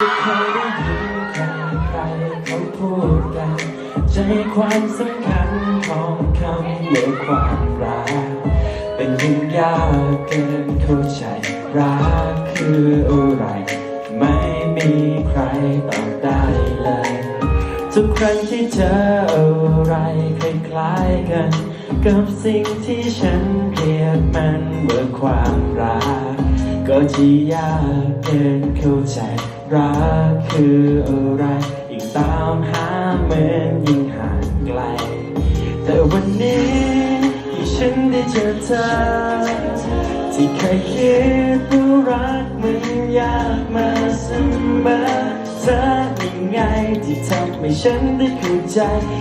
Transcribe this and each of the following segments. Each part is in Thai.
เคยได้ยินใครใครเขาพูดกันใจความสำคัญของคำว่าความรัก เป็นยิ่งยากเกินเข้าใจ รักคืออะไร ไม่มีใครตอบได้เลย ทุกครั้งที่เจออะไรคล้ายๆกัน กับสิ่งที่ฉันเรียกมันว่าความรัก ก็จะยากเกินเข้าใจ รักคืออะไรยิ่งตามหาเหมือนยิ่งห่างไกล แต่วันนี้ที่ฉันได้เจอเธอ ที่เคยคิดว่ารักมันยากมาเสมอเธอยังไงที่ทำให้ฉันได้เข้าใจ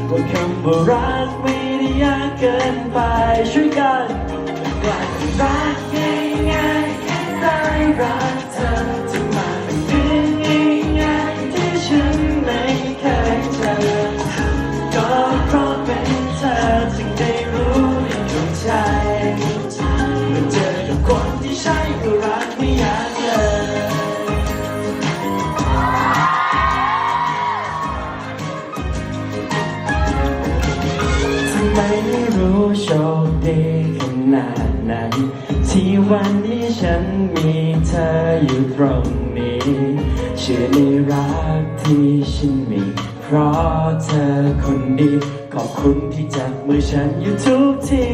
ว่าคำว่ารักไม่ได้ยากเกินไปช่วยกันกลายเป็นรัก รู้โชคดีขนาดนั้นที่วันนี้ฉันมีเธออยู่ตรงนี้ เชื่อในรักที่ฉันมี เพราะเธอคนดีขอบคุณที่จับมือฉันอยู่ทุกที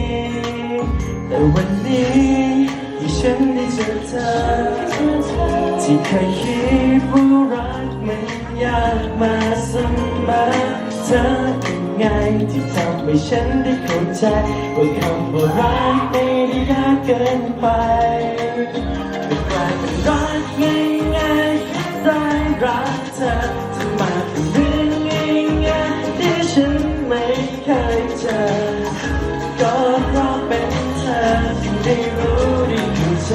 แต่วันนี้ที่ฉันได้เจอเธอที่เคยคิดว่า ไงที่ทำให้ฉันได้เข้าใจว่าคำว่ารักไม่ได้ยากเกินไปแต่กลายเป็นรักง่ายๆแค่ได้รักเธอจะมาเป็นเรื่องง่ายๆที่ฉันไม่เคยเจอก็เพราะเป็นเธอจึงได้รู้ได้เข้าใจ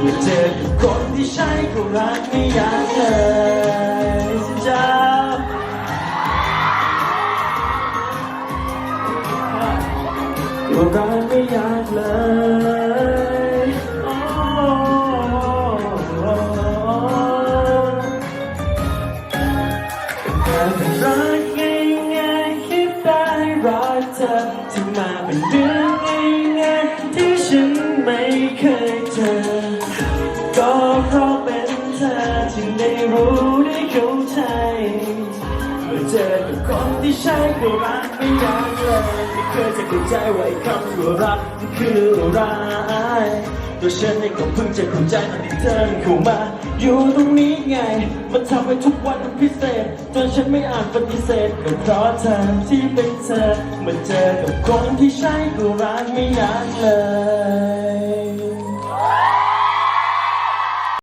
เมื่อเจอกับคนที่ใช่ก็รักไม่อยากเลย ก็รักไม่อยากเลยแต่รักง่ายๆคิดได้รักเธอที่มาเป็นเรื่องง่ายๆที่ฉันไม่เคยเจอ ก็เพราะเป็น ที่ใช่ก็รักไม่อยากเลยไม่เคยจะเข้าใจว่าไอ้คำว่ารักมันคืออะไรตัวฉันเองก็เพิ่งจะเข้าใจตอนที่เธอเข้ามา อยู่ตรงนี้ไง มันทำให้ทุกวันมันพิเศษ จนฉันไม่อาจปฏิเสธก็เพราะเธอที่เป็นเธอเมื่อเจอกับคนที่ใช่ก็รักไม่อยากเลย